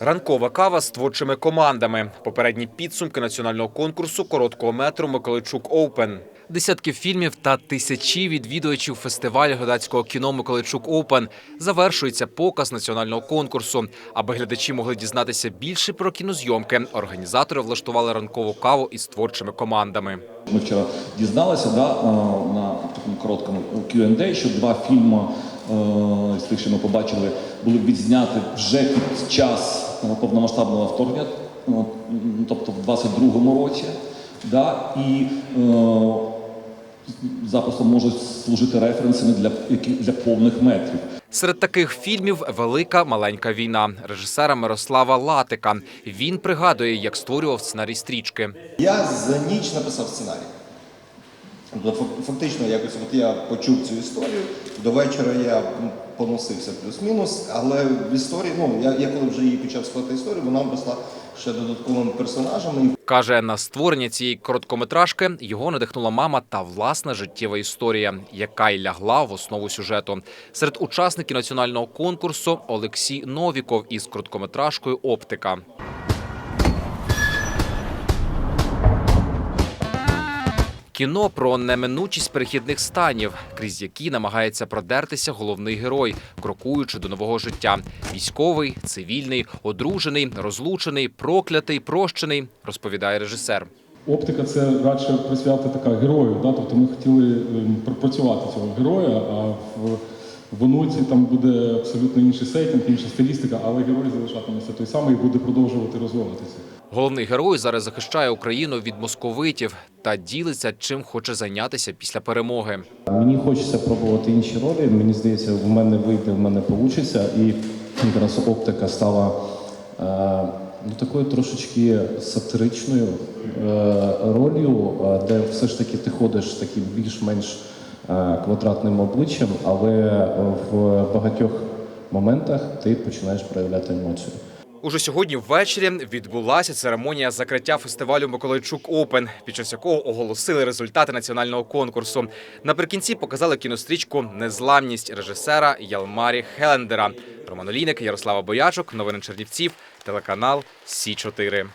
Ранкова кава з творчими командами. Попередні підсумки національного конкурсу короткого метру Миколайчук Оупен. Десятки фільмів та тисячі відвідувачів фестивалю глядацького кіно Миколайчук Оупен. Завершується показ національного конкурсу. Аби глядачі могли дізнатися більше про кінозйомки. Організатори влаштували ранкову каву із творчими командами. Ми вчора дізналися да, е, на такому короткому Q&A, що два фільми е, з тих, що ми побачили, були відзняті вже під час е, повномасштабного вторгнення, е, тобто в 22-му році. Да, і е, запросто можуть служити референсами для, для повних метрів. Серед таких фільмів Велика маленька війна режисера Мирослава Латика. Він пригадує, як створював сценарій стрічки. Я за ніч написав сценарій. Тобто, фак- Фактично, якось от я почув цю історію. До вечора я поносився плюс-мінус, але в історії, ну я, я коли вже її почав складати історію, вона обросла ще додатковими персонажами. Каже, на створення цієї короткометражки його надихнула мама та власна життєва історія, яка й лягла в основу сюжету. Серед учасників національного конкурсу Олексій Новіков із короткометражкою Оптика. Кіно про неминучість перехідних станів, крізь які намагається продертися головний герой, крокуючи до нового життя. Військовий, цивільний, одружений, розлучений, проклятий, прощений, розповідає режисер. Оптика це радше присвята така герою. Да? Тобто ми хотіли ем, пропрацювати цього героя, а в, в онуці там буде абсолютно інший сеттинг, інша стилістика, але герой залишатиметься той самий і буде продовжувати розвиватися. Головний герой зараз захищає Україну від московитів та ділиться, чим хоче зайнятися після перемоги. Мені хочеться пробувати інші ролі. Мені здається, в мене вийде, в мене вийде. І якраз оптика стала е, ну, такою трошечки сатиричною е, ролью, е, де все ж таки ти ходиш таким більш-менш квадратним обличчям, але в багатьох моментах ти починаєш проявляти емоцію. Уже сьогодні ввечері відбулася церемонія закриття фестивалю Миколайчук Опен, під час якого оголосили результати національного конкурсу. Наприкінці показали кінострічку Незламність режисера Ялмарі Хелендера. Роман Олійник, Ярослава Боячок, новини Чернівців, телеканал Сі 4